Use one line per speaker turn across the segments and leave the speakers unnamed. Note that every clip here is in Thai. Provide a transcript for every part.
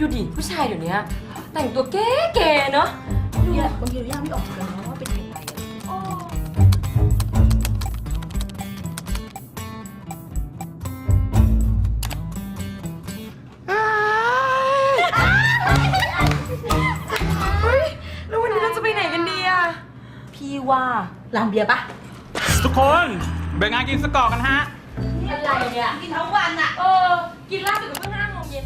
ดูดิผู้ชายเดี๋ยวนี้แต่งตัวเก๋ๆเนาะ
บางทีบางทีเราย่าไม่ออกเหมือนกันนะว่าเป็นใครอะ
แล้ววันนี้เราจะไปไหนกันดีอะพี่ว่า
ลานเบียร์ปะ
ทุกคนแบ่งงานกินสกอร์กันฮะ
อะไรเนี่ย กินทั้งวันอะ
เออ กินล่าสุดก็เพิ่งห้าโมงเย็น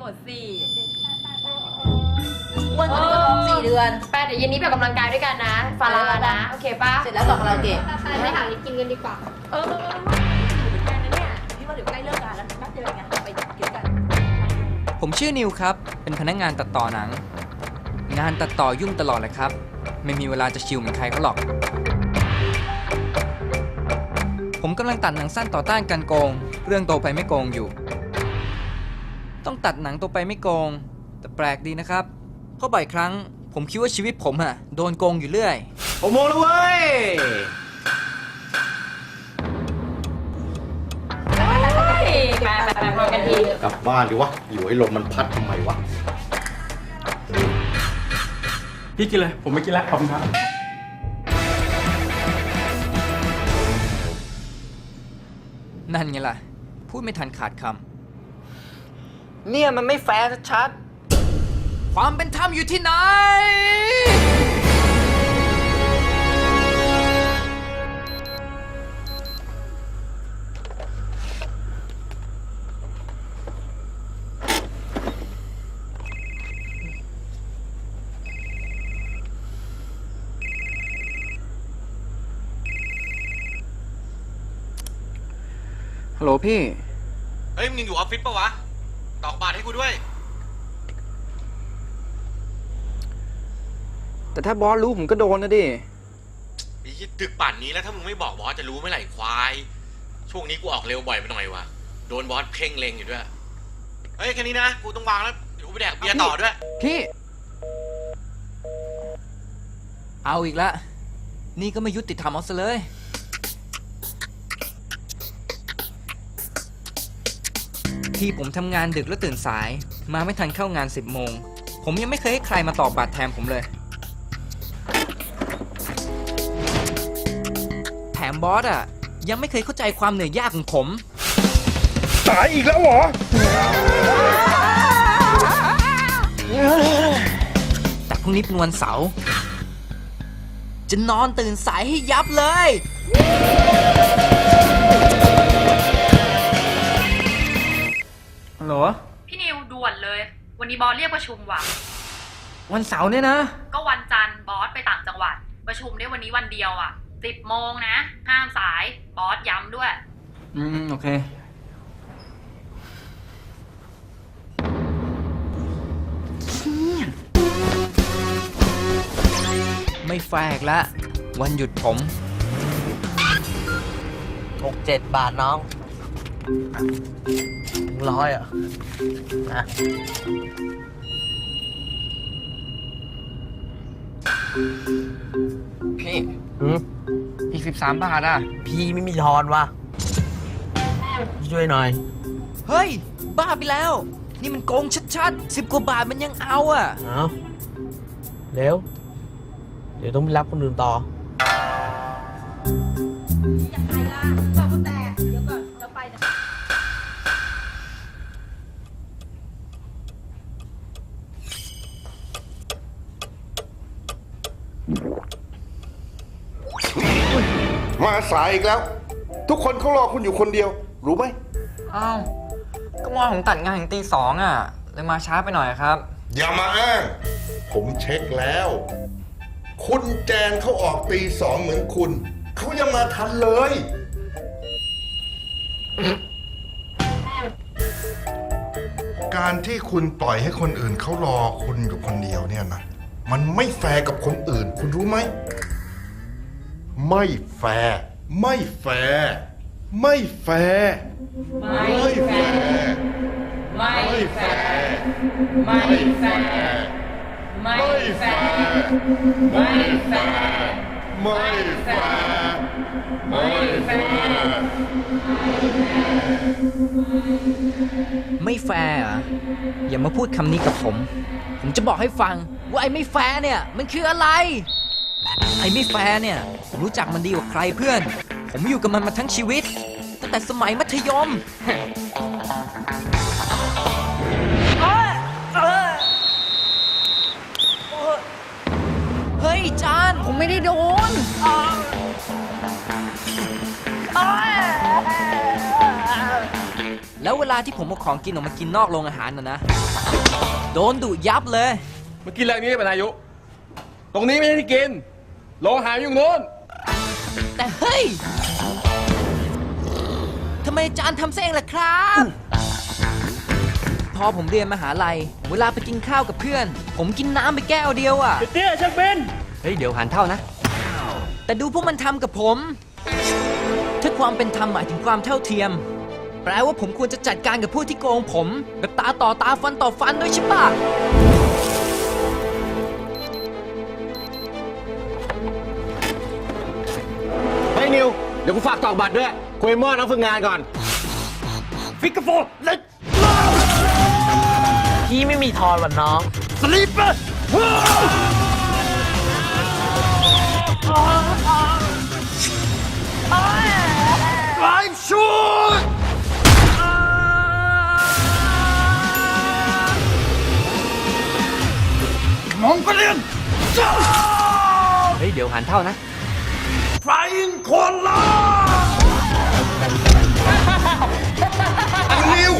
หมดสิ
อ้วนกว่านี้ก็ท้องสี่เดือน
ไปเดี๋ยวเย็นนี้ไปออกกำลังกายด้วยกันนะฟารานะ โอเคปะ
เสร็จแล้วต่อคาราโอเกะ
ไปหาอะไรกินกันดีกว่า
เออเออเออเหมือนกันนะเนี่ย
พี่ว่าเดี๋ยวใกล้เลิกงานแล้วนัดเจอกันไงไปกินกัน
ผมชื่อนิวครับ เป็นพนักงานตัดต่อหนัง งานตัดต่อยุ่งตลอดเลยครับ ไม่มีเวลาจะชิลเหมือนใครเขาหรอก ผมกำลังตัดหนังสั้นต่อต้านการโกง เรื่องโตไปไม่โกงอยู่ ต้องตัดหนังโตไปไม่โกง แต่แปลกดีนะครับ เพราะบ่อยครั้ง ผมคิดว่าชีวิตผมอะโดนโกงอยู่เรื่อย
ผมโมงแล้วเว้ย
ไปไปไปพอกันที
กลับบ้านดีวะ อยู่ให้ลมมันพัดทำไมวะ
พี่กินเลย ผมไม่กินแล้วขอบคุณครับ
นั่นไงล่ะ พูดไม่ทันขาดคำ เนี่ยมันไม่แฟร์ชัดๆความเป็นธรรมอยู่ที่ไหน ฮัลโหลพี่
เฮ้ยมึงยังอยู่ออฟฟิศปะวะ ตอกบาทให้กูด้วย
แต่ถ้าบอสรู้ผมก็โดนนะดิ
ไอ้ที่ตึกป่านนี้แล้วถ้ามึงไม่บอกบอสจะรู้เมื่อไหร่ควาย ช่วงนี้กูออกเร็วบ่อยไปหน่อยวะโดนบอสเพ่งเลงอยู่ด้วย เฮ้ยแค่นี้นะ กูต้องวางแล้วเดี๋ยวกูไปแดกเบียร์ต่อด้วย
พี่ เอาอีกละ นี่ก็ไม่ยุติธรรมเอาซะเลย ที่ผมทำงานดึกแล้วตื่นสาย มาไม่ทันเข้างาน 10 โมง ผมยังไม่เคยให้ใครมาตอบบัตรแทนผมเลย แถมบอสอะ ยังไม่เคยเข้าใจความเหนื่อยยากของผม
ตายอีกแล้วเหรอ
แต่พรุ่งนี้เป็นวันเสาร์จะนอนตื่นสายให้ยับเลย ฮัลโหล
พี่นิวด่วนเลย วันนี้บอสเรียกประชุมว่ะ
วันเสาร์เนี่ยนะ
ก็วันจันทร์บอสไปต่างจังหวัด ประชุมได้วันนี้วันเดียวอะสิบโมงนะ ห้ามสายบอสย้ำด้วย
อืม โอเค ไม่แฟกละ วันหยุดผม
หกเจ็ดบาทน้อง ร้อยอะนะ
พี่
หืม
อีกสิบสามบาทอะ
พี่ไม่มีทอนวะช่วยหน่อย
เฮ้ย บ้าไปแล้ว นี่มันโกงชัดๆสิบกว่าบาทมันยังเอาอะ
เอาเร็ว เดี๋ยวต้องไปรับคนอื่นต่อ
ไปล่ะบอกกูแต่เดี๋ยวก่อนเราไปนะ
มา สายอีกแล้ว ทุกคนเขารอคุณอยู่คนเดียว รู้ไหม
อ้าวก็มอผมตัดงานถึงตีสองอะเลยมาช้าไปหน่อยครับ
อย่ามาอ้าง ผมเช็คแล้ว คุณแจนเขาออกตีสองเหมือนคุณ เขายังมาทันเลย การที่คุณปล่อยให้คนอื่นเขารอคุณอยู่คนเดียวเนี่ยนะ มันไม่แฟร์กับคนอื่น คุณรู้ไหม ไม่แฟร์ ไม่แฟร์ไม่แฟร์ไม่แฟร์ไม่แฟร์ไม่แฟร์ไม่แฟร์ไม่แฟร์ไม่แฟร์ไม่แฟร์
ไม่แฟร์เหรออย่ามาพูดคำนี้กับผม ผมจะบอกให้ฟังว่าไอ้ไม่แฟร์เนี่ย มันคืออะไร ไอ้ไม่แฟร์เนี่ย ผมรู้จักมันดีกว่าใครเพื่อน ผมอยู่กับมันมาทั้งชีวิต ตั้งแต่สมัยมัธยมเฮ้ยจาน ผมไม่ได้โดน แล้วเวลาที่ผมเอาของกินออกมากินนอกโรงอาหารนะนะ โดนดุยับเลย
เมื่อกี้แรงนี้เป็นอายุ ตรงนี้ไม่ใช่ที่กิน โรงอาหารอยู่ตรงนู้น
แต่เฮ้ย ทำไมอาจารย์ทำเส้เองล่ะครับ พอผมเรียนมหาลัย เวลาไปกินข้าวกับเพื่อน ผมกินน้ำไปแก้วเดียวอะ่ะ
เตี้ยช่างเป็น
เฮ้ย เดี๋ยวหันเท่านะ แต่ดูพวกมันทำกับผม ถ้าความเป็นธรรมหมายถึงความเท่าเทียม แปลว่าผมควรจะจัดการกับผู้ที่โกงผม แบบตาต่อตาฟันต่อฟันด้วยใช่ปะ
เดี๋ยวกูฝากตอกบัตรด้วยคุยมั่วนักฝึกงานก่อน
ฟิกเกอร์โฟร์และพี่ไม่มีทอนวันน้อง สลีปเปอร์ I'm sure มองก็เรียน
เฮ้ย เดี๋ยวหันเท่านะ
Flying คนละ
นิว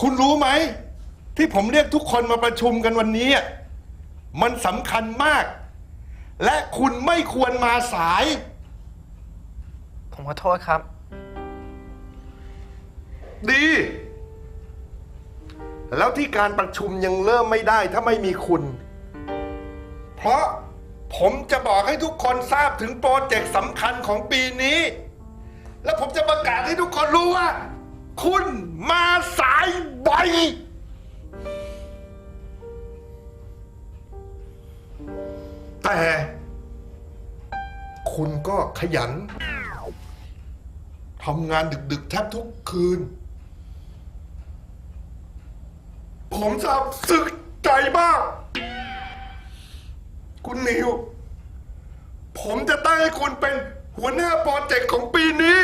คุณรู้ไหม ที่ผมเรียกทุกคนมาประชุมกันวันนี้อะมันสำคัญมาก และคุณไม่ควรมาสาย
ผมขอโทษครับ
ดี แล้วที่การประชุมยังเริ่มไม่ได้ถ้าไม่มีคุณ เพราะผมจะบอกให้ทุกคนทราบถึงโปรเจกต์สำคัญของปีนี้ แล้วผมจะประกาศให้ทุกคนรู้ว่า คุณมาสายบ่อยแต่ คุณก็ขยันทำงานดึกๆ แทบทุกคืน ผมซาบซึ้งใจมาก คุณนิว ผมจะตั้งให้คุณเป็นหัวหน้าโปรเจกต์ของปีนี้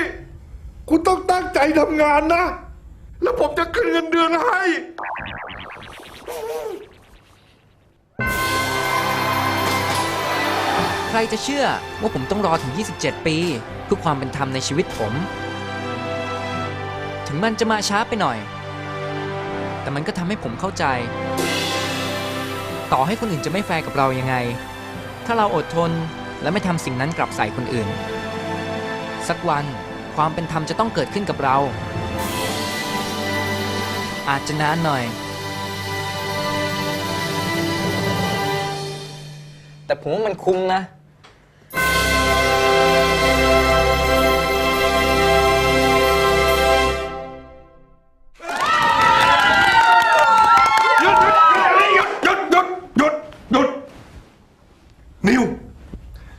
คุณต้องตั้งใจทำงานนะ แล้วผมจะขึ้นเงินเดือนให้
ใครจะเชื่อว่าผมต้องรอถึง 27 ปี เพื่อความเป็นธรรมในชีวิตผม ถึงมันจะมาช้าไปหน่อย แต่มันก็ทำให้ผมเข้าใจ ต่อให้คนอื่นจะไม่แฟร์กับเรายังไง ถ้าเราอดทนและไม่ทำสิ่งนั้นกลับใส่คนอื่น สักวันความเป็นธรรมจะต้องเกิดขึ้นกับเรา อาจจะนานหน่อย แต่ผมว่ามันคุ้มนะ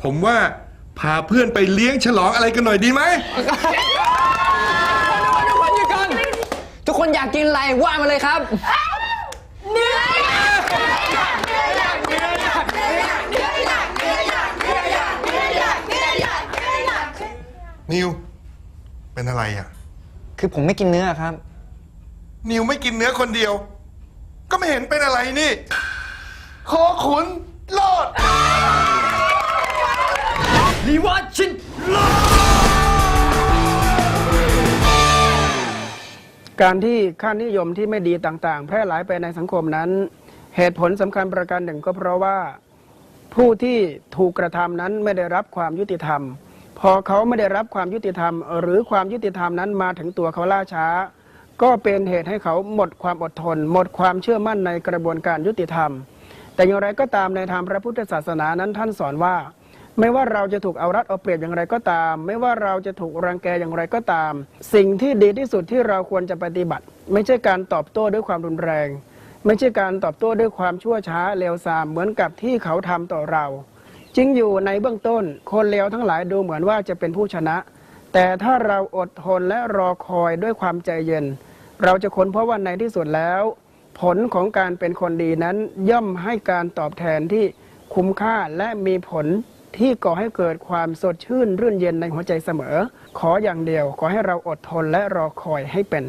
ผมว่าพาเพื่อนไปเลี้ยงฉลองอะไรกันหน่อยดีไหม
ทุกคนอยากกินอะไรว่ามาเลยครับ
นิว เป็นอะไรอะ
คือผมไม่กินเนื้อครับ
นิวไม่กินเนื้อคนเดียว ก็ไม่เห็นเป็นอะไรนี่คอขุนรอด
รีวอชิน
การที่ค่านิยมที่ไม่ดีต่างๆ แพร่หลายไปในสังคมนั้น เหตุผลสำคัญประการหนึ่งก็เพราะว่าผู้ที่ถูกกระทำนั้นไม่ได้รับความยุติธรรม พอเขาไม่ได้รับความยุติธรรม หรือความยุติธรรมนั้นมาถึงตัวเขาล่าช้า ก็เป็นเหตุให้เขาหมดความอดทน หมดความเชื่อมั่นในกระบวนการยุติธรรม แต่อย่างไรก็ตามในทางพระพุทธศาสนานั้นท่านสอนว่า ไม่ว่าเราจะถูกเอารัดเอาเปรียบอย่างไรก็ตาม ไม่ว่าเราจะถูกรังแกอย่างไรก็ตาม สิ่งที่ดีที่สุดที่เราควรจะปฏิบัติ ไม่ใช่การตอบโต้ด้วยความรุนแรง ไม่ใช่การตอบโต้ด้วยความชั่วช้าเลวทรามเหมือนกับที่เขาทำต่อเราจริงอยู่ในเบื้องต้น คนเลวทั้งหลายดูเหมือนว่าจะเป็นผู้ชนะ แต่ถ้าเราอดทนและรอคอยด้วยความใจเย็น เราจะค้นพบว่าในที่สุดแล้ว ผลของการเป็นคนดีนั้นย่อมให้การตอบแทนที่คุ้มค่าและมีผล ที่ก่อให้เกิดความสดชื่นรื่นเย็นในหัวใจเสมอ ขออย่างเดียว ขอให้เราอดทนและรอคอยให้เป็น